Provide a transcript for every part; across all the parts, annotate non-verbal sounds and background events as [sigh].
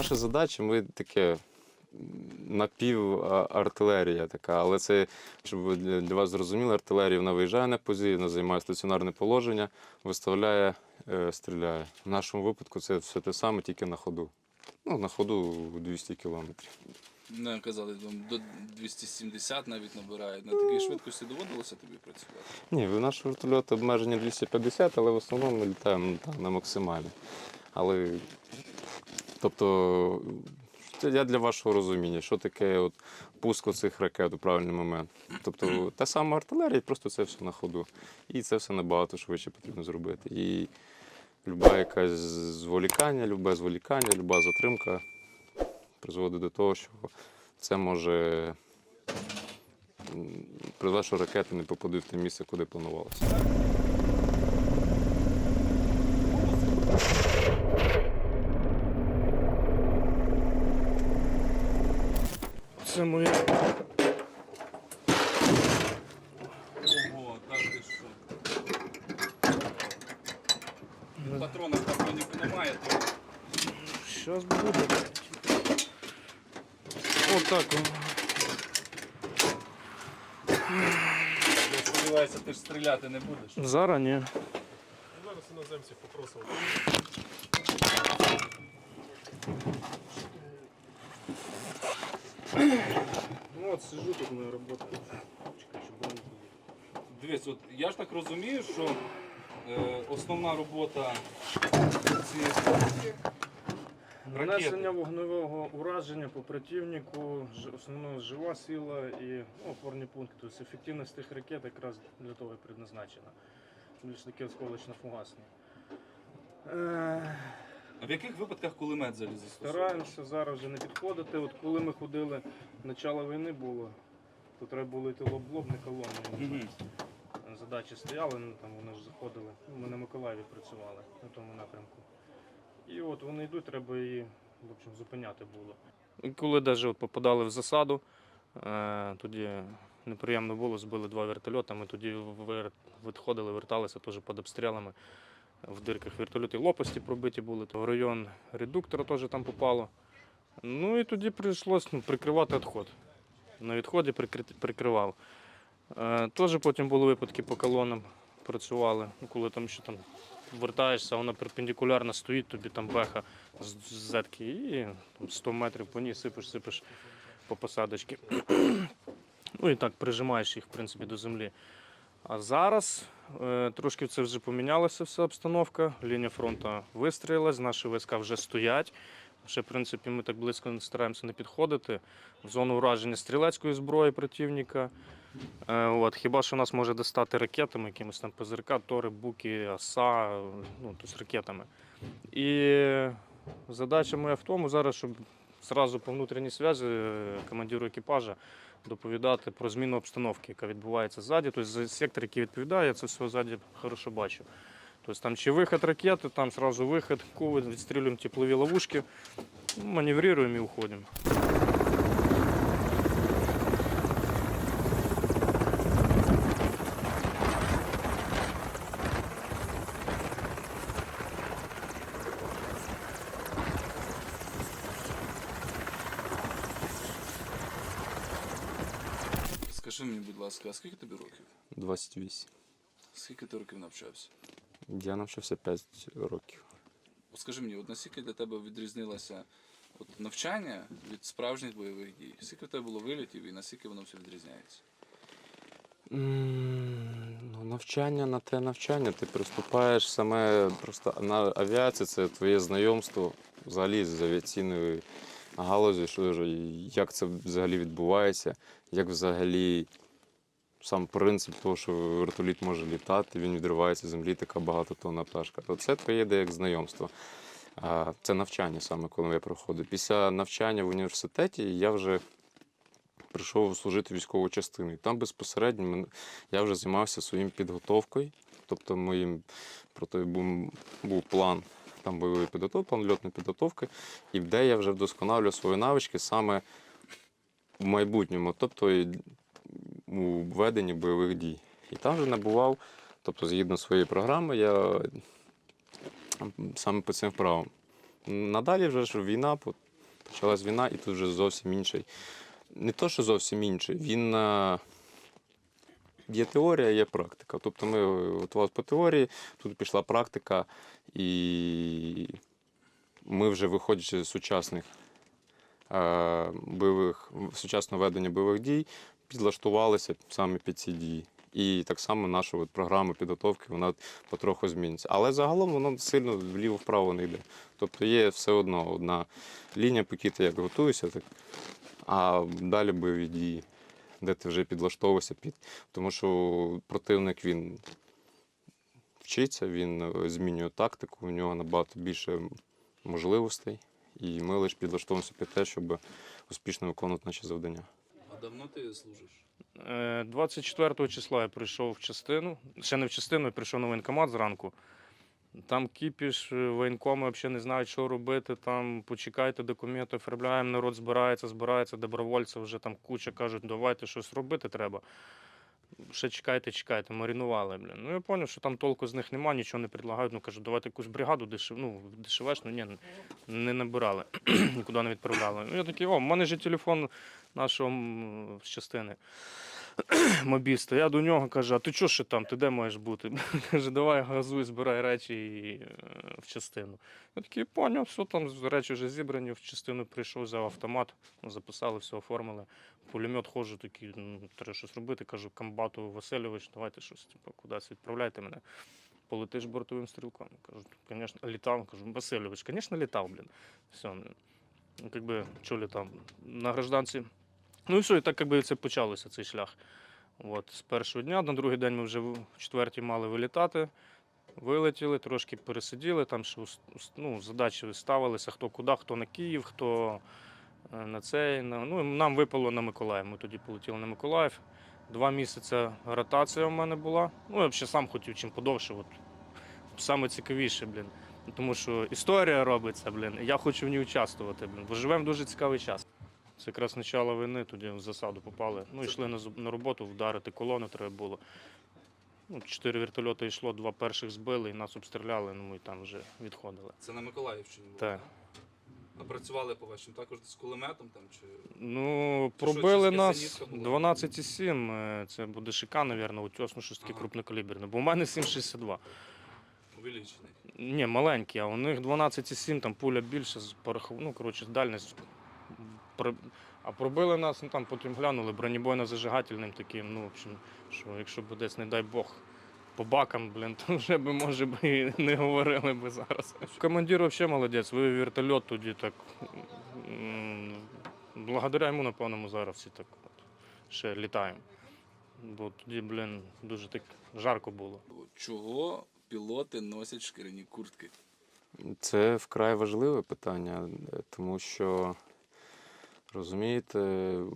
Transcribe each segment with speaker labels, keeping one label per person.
Speaker 1: Наша задача, ми таке напівартилерія така, але це, щоб для вас зрозуміло, артилерія вона виїжджає на позицію, вона займає стаціонарне положення, виставляє, е, стріляє. В нашому випадку це все те саме, тільки на ходу. Ну, на ходу 200 кілометрів.
Speaker 2: Не казали, до 270 навіть набирають. На такій швидкості доводилося тобі працювати?
Speaker 1: Ні, в наш вертольот обмеження 250, але в основному ми літаємо та, на максималі. Але, тобто, я для вашого розуміння, що таке от пуск цих ракет у правильний момент. Тобто, та сама артилерія, просто це все на ходу. І це все набагато швидше потрібно зробити. І люба якась зволікання, любе зволікання, люба затримка призводить до того, що це може призвести, що ракети не попадуть в те місце, куди планувалося.
Speaker 3: Це моє.
Speaker 2: Ого, так ти що. Патронів патроніку немає, то
Speaker 3: Щас буде. Отак. о.
Speaker 2: я сподіваюся, ти ж стріляти не будеш.
Speaker 3: Зараз ні.
Speaker 4: Зараз іноземців попросив.
Speaker 3: Ну от сижу тут моя робота. Чекай, щоб воно не було.
Speaker 2: Дивись, от я ж так розумію, що е, основна робота цієї станції
Speaker 3: Нанесення вогневого ураження по противнику, основно жива сила і опорні пункти. Тобто ефективність тих ракет якраз для того і предназначена. Більш таке осколочно-фугасні. Е,
Speaker 2: А в яких випадках кулемет застосовує?
Speaker 3: Стараємося зараз вже не підходити. От коли ми ходили, начало війни було, то треба було йти лоб-лоб, не колоною.
Speaker 2: Мгм.
Speaker 3: Задачі стояли, ну, там вони ж заходили. Ми на Миколаєві працювали на тому напрямку. І от вони йдуть, треба її в общем, зупиняти було. Коли навіть от попадали в засаду, е, тоді неприємно було, збили два вертольоти. Ми тоді відходили, верталися теж під обстрілами. В дирках вертольоти лопасті пробиті були, в район редуктора теж там попало. Ну і тоді прийшлось ну, прикривати відход. На відході прикри- прикривав. Е, теж потім були випадки по колонам працювали, ну, коли там ще там вертаєшся, вона перпендикулярно стоїть, тобі там беха з зетки і там, 100 метрів по ній сипиш, сипиш по посадочці. [clears throat] ну і так прижимаєш їх, в принципі, до землі. А зараз е, трошки це вже помінялася вся обстановка. Лінія фронту вистрілилась, наші війська вже стоять. Ще, в принципі, ми так близько стараємося не підходити. В зону ураження стрілецької зброї противника. Е, от, хіба що нас може достати ракетами, якимись там ПЗРК, Тори, Буки, АСА, ну, тобто ракетами. І задача моя в тому зараз, щоб зразу по внутрішній зв'язі е, командиру екіпажа доповідати про зміну обстановки, яка відбувається ззаді. Тобто сектор, який відповідає, я це все ззаді хорошо бачу. Тобто там чи виход ракети, там сразу виход, ковид, відстрілюємо теплові ловушки, маневруємо і уходимо.
Speaker 2: Скажи мені, будь ласка, а скільки тобі років?
Speaker 1: 28.
Speaker 2: Скільки ти років навчався?
Speaker 1: Я навчався 5 років.
Speaker 2: Скажи мені, от наскільки для тебе відрізнилося от навчання від справжніх бойових дій? Скільки в тебе було вилітів і наскільки воно все відрізняється?
Speaker 1: Ну, навчання на те навчання. Ти приступаєш саме просто на авіація це твоє знайомство взагалі з авіаційною галузю, що як це взагалі відбувається, як взагалі сам принцип того, що вертоліт може літати, він відривається з землі, така багатотонна пташка. То це твоє де як знайомство. Це навчання саме, коли я проходив. Після навчання в університеті я вже прийшов служити військову частину. І там безпосередньо я вже займався своїм підготовкою. Тобто моїм проте був, план там бойової підготовки, план льотної підготовки, і де я вже вдосконалюю свої навички саме в майбутньому, тобто у веденні бойових дій. І там вже набував, тобто, згідно своєї програми, я саме по цим вправам Надалі вже ж війна, почалась війна, і тут вже зовсім інший. Не то, що зовсім інший, він. е, Є теорія, є практика. Тобто ми готували по теорії, тут пішла практика, і ми вже виходячи з сучасних е, бойових, сучасного ведення бойових дій, підлаштувалися саме під ці дії. І так само наша от програма підготовки вона потроху зміниться. Але загалом воно сильно вліво-вправо не йде. Тобто є все одно одна лінія, поки ти як готуєшся, так, а далі бойові дії, де ти вже підлаштовуєшся під. Тому що противник він вчиться, він е, змінює тактику, у нього набагато більше можливостей. І ми лише підлаштовуємося під те, щоб успішно виконувати наші завдання.
Speaker 2: Давно ти служиш?
Speaker 3: Е, 24 числа я прийшов в частину. Ще не в частину, я прийшов на воєнкомат зранку. Там кіпіш, е, воєнкоми взагалі не знають, що робити. Там почекайте документи, оформляємо, народ збирається, збирається, добровольці вже там куча кажуть, давайте щось робити треба. Ще чекайте, чекайте, маринували, блін. Ну я зрозумів, що там толку з них немає, нічого не предлагають. Ну кажу, давайте якусь бригаду дешев, ну, дешевеш, ну ні, не набирали, [clears throat] нікуди не відправляли. Ну я такий, о, в мене ж телефон нашого з частини. [clears throat] Мобіста. Я до нього кажу, а ти чого ще там? Ти де маєш бути? [laughs] Каже, давай газуй, збирай речі і, е, в частину. Я такий, поняв, все там речі вже зібрані, в частину прийшов, взяв автомат, записали, все оформили. Пулемет ходжу, такий, ну, треба щось робити. Кажу, комбату Васильович, давайте щось, типу, кудись відправляйте мене. Полетиш бортовим стрілком. Кажу, звісно, літав. Кажу, Васильович, звісно, літав, блін. Все. Ну, як би. На гражданці Ну і все, і так якби це почалося цей шлях. От, з першого дня, на другий день ми вже в четвертій мали вилітати. Вилетіли, трошки пересиділи, там ще ну, задачі ставилися, хто куди, хто на Київ, хто е, на цей. На, ну, нам випало на Миколаїв. Ми тоді полетіли на Миколаїв. Два місяці ротація у мене була. Ну, я взагалі сам хотів чим подовше. От, саме цікавіше, блін. Тому що історія робиться, блін. Я хочу в ній участвувати, блін. Бо живемо дуже цікавий час. Це якраз начало війни, тоді в засаду попали. Ну, йшли на, на роботу, вдарити колону треба було. Ну, чотири вертольоти йшло, два перших збили і нас обстріляли, ну ми там вже відходили.
Speaker 2: Це на Миколаївщині було.
Speaker 3: Так.
Speaker 2: А працювали по вашому також з кулеметом там чи.
Speaker 3: Ну,
Speaker 2: що,
Speaker 3: пробили
Speaker 2: це
Speaker 3: нас 12,7. е, Це буде ШК, мабуть, утьос, ну щось таке
Speaker 2: Ага.
Speaker 3: крупнокаліберне. Бо у мене 7,62.
Speaker 2: Увеличений.
Speaker 3: Ні, маленькі, а у них 12,7, там пуля більше, ну, коротше, дальність. Про- А пробили нас, ну там потім глянули, бронебойно-зажигательним таким, ну, в общем, що якщо б десь, не дай Бог, по бакам, блін, [laughs] то вже би, може би, і не говорили би зараз. Командир взагалі молодець, вивів вертольот тоді так. Благодаря йому, напевно, ми зараз всі так от, ще літаємо. Бо тоді, блін, дуже так жарко було.
Speaker 2: Чого пілоти носять шкіряні куртки?
Speaker 1: Це вкрай важливе питання, е, тому що, розумієте,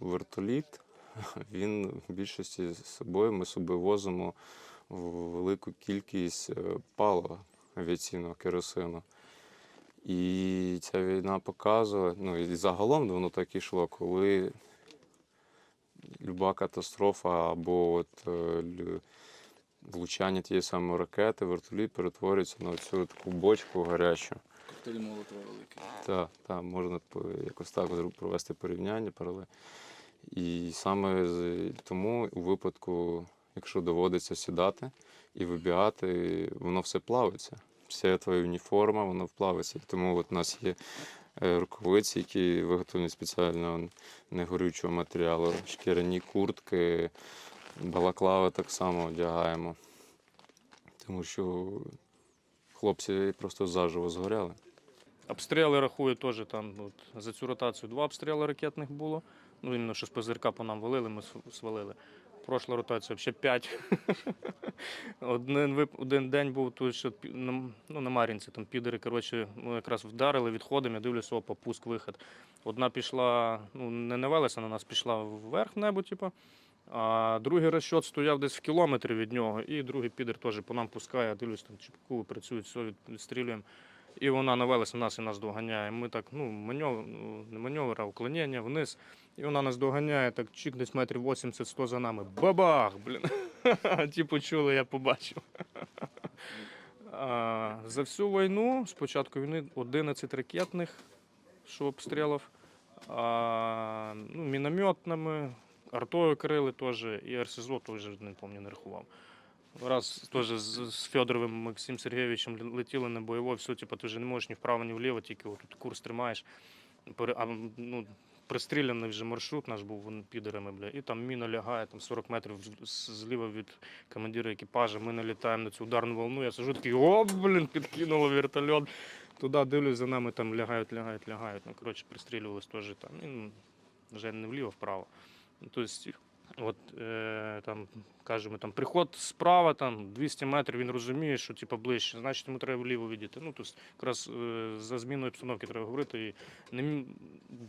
Speaker 1: вертоліт, [laughs] він в більшості з собою ми собі возимо велику кількість е, палива авіаційного керосину. І ця війна показує, ну і загалом воно так і йшло, коли люба катастрофа або от, е, влучання тієї самої ракети, вертоліт перетворюється на цю таку бочку гарячу.
Speaker 2: Коктейлі молотова великі.
Speaker 1: Так, так, можна якось так провести порівняння, паралель. І саме тому у випадку, якщо доводиться сідати і вибігати, воно все плавиться. Вся твоя уніформа, воно вплавиться. Тому от у нас є е, рукавиці, які виготовлені спеціально негорючого матеріалу, шкіряні куртки, балаклави так само одягаємо. Тому що хлопці просто заживо згоряли.
Speaker 3: Обстріли рахую теж там. От, за цю ротацію два обстріли ракетних було. Ну, іменно, що з ПЗРК по нам валили, ми свалили. Прошла ротація ще п'ять. [laughs] Один, один день був тут, що ну, на Мар'їнці, там підери, коротше, ну, якраз вдарили, відходимо, я дивлюся, опа, пуск, вихід. Одна пішла, ну, не навелася на нас, пішла вверх в небо, типу. А другий розчот стояв десь в кілометрі від нього, і другий підер теж по нам пускає, я дивлюсь, там чіпку працюють, все, відстрілюємо. І вона навелася на нас і нас доганяє. Ми так, ну, маньов, ну, не маневр, а уклонення вниз. І вона нас доганяє, так чик десь метрів 80-100 за нами. Бабах! Блін. [laughs] Ті почули, я побачив. За всю війну, з початку війни, 11 ракетних, що обстрілів, ну, мінометними, артою крили теж, і РСЗО теж не пам'ятаю, не рахував. Раз теж з, Федоровим Максим Сергійовичем летіли на бойово, все, типу, ти вже не можеш ні вправо, ні вліво, тільки отут курс тримаєш. А, ну, пристріляний вже маршрут наш був підерами, бля, і там міна лягає там 40 метрів зліва від командира екіпажа. Ми налітаємо на цю ударну волну. Я сижу такий, о, блін, підкинуло вертольот. Туди дивлюсь, за нами там лягають, лягають, лягають. Ну, коротше, пристрілювалися теж там. І, ну, вже не вліво, вправо. Тобто, от е, там, кажемо, там приход справа, там 200 метрів, він розуміє, що типу, ближче, значить йому треба вліво відійти. Ну, тобто, якраз е, за зміною обстановки треба говорити і не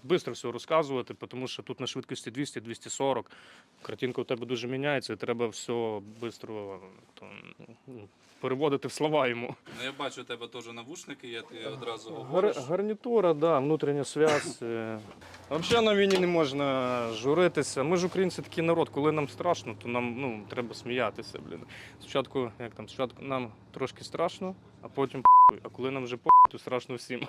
Speaker 3: швидко все розказувати, тому що тут на швидкості 200-240, картинка у тебе дуже міняється, і треба все швидко переводити в слова йому.
Speaker 2: Ну, я бачу, у тебе теж навушники, я ти одразу
Speaker 3: Гар, гарнітура, да, внутрішня зв'язь. е. Взагалі на війні не можна журитися. Ми ж українці такий народ, коли нам страшно, то нам ну, треба сміятися. Блін. Спочатку, як там, спочатку нам трошки страшно, а потім похуй. А коли нам вже похуй, то страшно всім.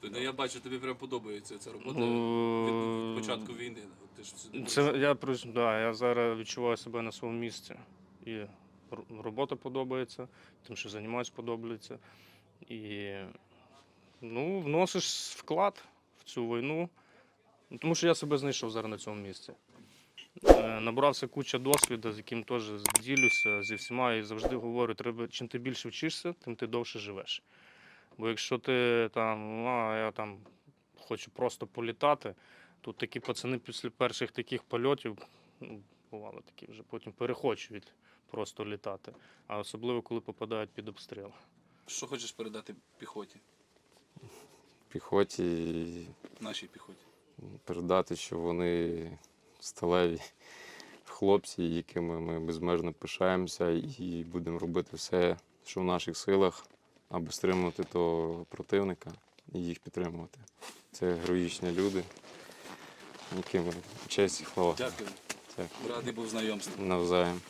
Speaker 2: Тобто я бачу, тобі прям подобається ця робота
Speaker 3: Ну,
Speaker 2: від, від початку війни. От Ти ж
Speaker 3: Це я про- да, я зараз відчуваю себе на своєму місці. І робота подобається, тим, що займаюся, подобається. І ну, вносиш вклад в цю війну. Ну, Тому що я себе знайшов зараз на цьому місці. Е, Набрався куча досвіду, з яким теж ділюся зі всіма і завжди говорю, треба, чим ти більше вчишся, тим ти довше живеш. Бо якщо ти там, а я там хочу просто політати, Тут такі пацани після перших таких польотів, ну, бувало такі вже потім перехочують просто літати. А особливо, коли попадають під обстріл.
Speaker 2: Що хочеш передати піхоті,
Speaker 1: Піхоті
Speaker 2: нашій піхоті?
Speaker 1: передати, що вони сталеві хлопці, якими ми безмежно пишаємося, і будемо робити все, що в наших силах, аби стримувати того противника і їх підтримувати. Це героїчні люди, яким честь і хвала.
Speaker 2: Дякую.
Speaker 1: Дякую.
Speaker 2: Радий був знайомству.
Speaker 1: Навзаєм.